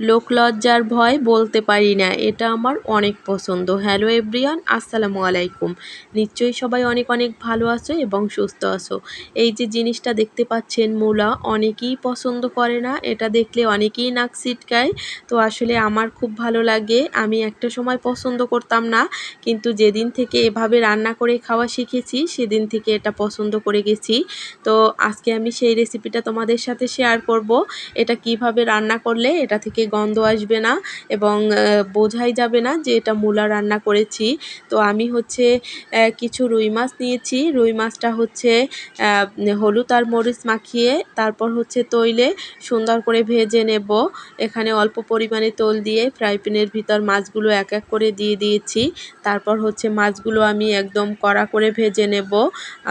লোকলজ্জার ভয় বলতে পারি না, এটা আমার অনেক পছন্দ। হ্যালো এভরিয়ান আসসালামু আলাইকুম। নিশ্চয়ই সবাই অনেক অনেক ভালো আছো এবং সুস্থ আছো। এই যে জিনিসটা দেখতে পাচ্ছেন মূলা, অনেকেই পছন্দ করে না, এটা দেখলে অনেকেই নাক ছিটকায়। তো আসলে আমার খুব ভালো লাগে, আমি একটা সময় পছন্দ করতাম না, কিন্তু যেদিন থেকে এভাবে রান্না করে খাওয়া শিখেছি, সেদিন থেকে এটা পছন্দ করে গেছি। তো আজকে আমি সেই রেসিপিটা তোমাদের সাথে শেয়ার করব, এটা কীভাবে রান্না করলে, এটা থেকে গন্ধ আসবে না এবং বোঝাই যাবে না যে এটা মূলা রান্না করেছি। তো আমি হচ্ছে কিছু রুই মাছ নিয়েছি। রুই মাছটা হচ্ছে হলুদ আর মরিচ মাখিয়ে তারপর হচ্ছে তৈলে সুন্দর করে ভেজে নেব। এখানে অল্প পরিমাণে তোল দিয়ে ফ্রাই প্যানের ভিতর মাছগুলো এক এক করে দিয়ে দিয়েছি। তারপর হচ্ছে মাছগুলো আমি একদম কড়া করে ভেজে নেব।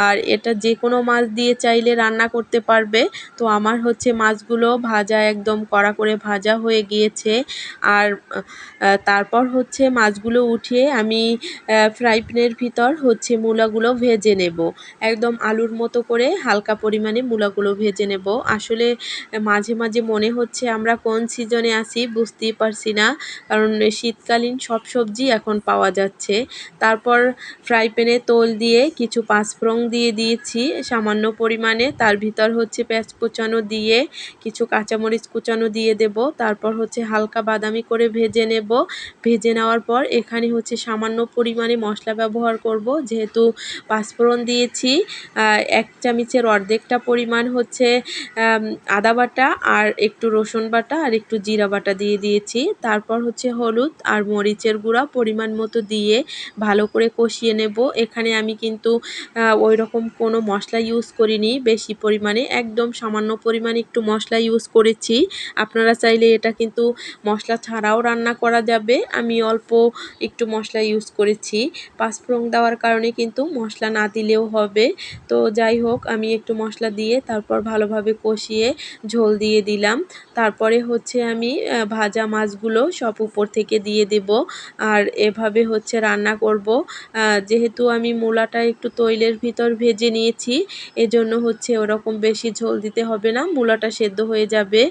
আর এটা যে কোনো মাছ দিয়ে চাইলে রান্না করতে পারবে। তো আমার হচ্ছে মাছগুলো ভাজা একদম কড়া করে ভাজা হয়ে গিয়েছে। আর তারপর হচ্ছে মাছগুলো উঠিয়ে আমি ফ্রাই প্যানের ভিতর হচ্ছে মূলাগুলো ভেজে নেব। একদম আলুর মতো করে হালকা পরিমাণে মূলাগুলো ভেজে নেব। আসলে মাঝে মাঝে মনে হচ্ছে আমরা কোন সিজনে আছি বুঝতেই পারছি না। কারণ শীতকালীন সব সবজি এখন পাওয়া যাচ্ছে। তারপর ফ্রাই প্যানে তোল দিয়ে কিছু পাঁচফোড়ন দিয়ে দিয়েছি সামান্য পরিমাণে। তার ভিতর হচ্ছে পেঁয়াজ কুচানো দিয়ে, কিছু কাঁচামরিচ কুচানো দিয়ে দেব। তারপর হচ্ছে হালকা বাদামি করে ভেজে নেব। ভেজে নেওয়ার পর এখানে হচ্ছে সামান্য পরিমাণে মশলা ব্যবহার করব। যেহেতু পাঁচফোড়ন দিয়েছি এক চামচের অর্ধেকটা পরিমাণ হচ্ছে আদা বাটা আর একটু রসুন বাটা আর একটু জিরা বাটা দিয়ে দিয়েছি। তারপর হচ্ছে হলুদ আর মরিচের গুঁড়া পরিমাণ মতো দিয়ে ভালো করে কষিয়ে নেব। এখানে আমি কিন্তু ওই রকম কোনো মশলা ইউজ করিনি। বেশি পরিমাণে, একদম সামান্য পরিমাণে একটু মশলা ইউজ করেছি। আপনারা চাইলে এটা কিন্তু মশলা ছাড়াও রান্না করা যাবে। আমি অল্প একটু মশলা ইউজ করেছি। পাঁচফোড়ন দেওয়ার কারণে কিন্তু মশলা না দিলেও হবে। তো যাই হোক, আমি একটু মশলা দিয়ে তারপর ভালোভাবে কষিয়ে ঝোল দিয়ে দিলাম। তারপরে হচ্ছে আমি ভাজা মাছগুলো সব উপর থেকে দিয়ে দেব। আর এভাবে হচ্ছে রান্না করব। যেহেতু আমি মূলাটা একটু তৈলের ভিতর ভেজে নিয়েছি, এজন্য হচ্ছে ওরকম বেশি ঝোল দিতে হবে না। মূলাটা সেদ্ধ হয়ে যাবে।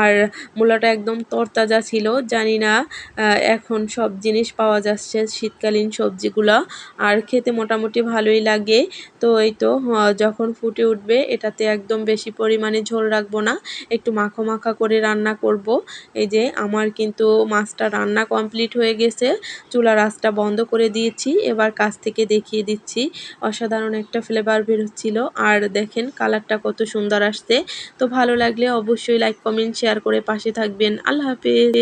আর মূলাটা একদম তরতাজা ছিল, জানি না এখন সব জিনিস পাওয়া যাচ্ছে, শীতকালীন সবজিগুলো। আর খেতে মোটামুটি ভালোই লাগে। তো এই তো যখন ফুটে উঠবে, এটাতে একদম বেশি পরিমাণে ঝোল রাখব না। একটু মাখো মাখা করে রান্না করব। এই যে, আমার কিন্তু মাছটা রান্না কমপ্লিট হয়ে গেছে। চুলা আঁচটা বন্ধ করে দিয়েছি। এবার কাছ থেকে দেখিয়ে দিচ্ছি। অসাধারণ একটা ফ্লেভার বেরোচ্ছিল। আর দেখেন কালারটা কত সুন্দর আসছে। তো ভালো লাগলে অবশ্যই লাইক কমেন্ট শেয়ার করে পাশে থাকবেন। আল্লাহ হাফেজ।